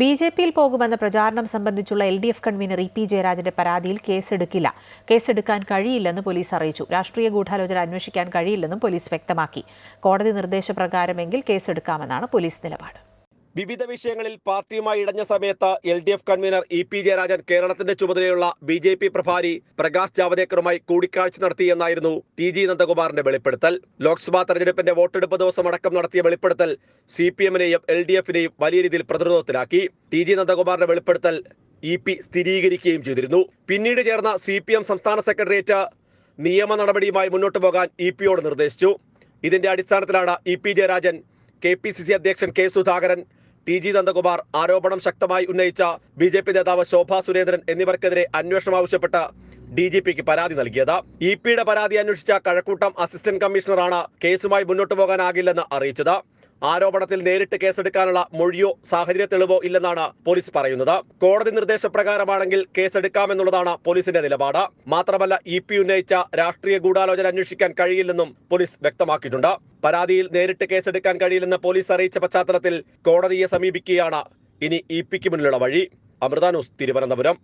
B J പിയിൽ പോകുമെന്ന പ്രചാരണം സംബന്ധിച്ചുള്ള L D F convener E P ജയരാജന്റെ പരാതിയിൽ കേസെടുക്കില്ല. കേസെടുക്കാൻ കഴിയില്ലെന്ന് പോലീസ് അറിയിച്ചു. രാഷ്ട്രീയ ഗൂഢാലോചന അന്വേഷിക്കാൻ കഴിയില്ലെന്നും പോലീസ് വ്യക്തമാക്കി. കോടതി നിർദ്ദേശപ്രകാരമെങ്കിൽ കേസെടുക്കാമെന്നാണ് പോലീസ് നിലപാട്. വിവിധ വിഷയങ്ങളിൽ പാർട്ടിയുമായി ഇടഞ്ഞ സമയത്ത് L D F convener E P Jayarajan കേരളത്തിന്റെ ചുമതലയുള്ള ബി ജെ പി പ്രഭാരി പ്രകാശ് ജാവദേക്കറുമായി കൂടിക്കാഴ്ച നടത്തിയെന്നായിരുന്നു ടി ജി നന്ദകുമാറിന്റെ വെളിപ്പെടുത്തൽ. ലോക്സഭാ തെരഞ്ഞെടുപ്പിന്റെ വോട്ടെടുപ്പ് ദിവസം അടക്കം നടത്തിയ വെളിപ്പെടുത്തൽ സി പി എമ്മിനെയും എൽ ഡി എഫിനെയും വലിയ രീതിയിൽ പ്രതിരോധത്തിലാക്കി. ടി ജി നന്ദകുമാറിന്റെ വെളിപ്പെടുത്തൽ ഇ പി സ്ഥിരീകരിക്കുകയും ചെയ്തിരുന്നു. പിന്നീട് ചേർന്ന സി പി എം സംസ്ഥാന സെക്രട്ടേറിയറ്റ് നിയമ നടപടിയുമായി മുന്നോട്ട് പോകാൻ ഇ പിയോട് നിർദ്ദേശിച്ചു. ഇതിന്റെ അടിസ്ഥാനത്തിലാണ് E P Jayarajan K P C C അധ്യക്ഷൻ K Sudhakaran T G Nandakumar ആരോപണം ശക്തമായി ഉന്നയിച്ച ബി ജെ പി നേതാവ് ശോഭാ സുരേന്ദ്രൻ എന്നിവർക്കെതിരെ അന്വേഷണം ആവശ്യപ്പെട്ട് ഡി ജി പിക്ക് പരാതി നൽകിയത്. ഇ പിയുടെ പരാതി അന്വേഷിച്ച കഴക്കൂട്ടം അസിസ്റ്റന്റ് കമ്മീഷണറാണ് കേസുമായി മുന്നോട്ടു പോകാനാകില്ലെന്ന് അറിയിച്ചത്. ആരോപണത്തിൽ നേരിട്ട് കേസെടുക്കാനുള്ള മൊഴിയോ സാഹചര്യ തെളിവോ ഇല്ലെന്നാണ് പോലീസ് പറയുന്നത്. കോടതി നിർദ്ദേശപ്രകാരമാണെങ്കിൽ കേസെടുക്കാമെന്നുള്ളതാണ് പോലീസിന്റെ നിലപാട്. മാത്രമല്ല ഇ പി ഉന്നയിച്ച രാഷ്ട്രീയ ഗൂഢാലോചന അന്വേഷിക്കാൻ കഴിയില്ലെന്നും പോലീസ് വ്യക്തമാക്കിയിട്ടുണ്ട്. പരാതിയിൽ നേരിട്ട് കേസെടുക്കാൻ കഴിയില്ലെന്ന് പോലീസ് അറിയിച്ച പശ്ചാത്തലത്തിൽ കോടതിയെ സമീപിക്കുകയാണ് ഇനി ഇ പിക്ക് മുന്നിലുള്ള വഴി. അമൃത ന്യൂസ് തിരുവനന്തപുരം.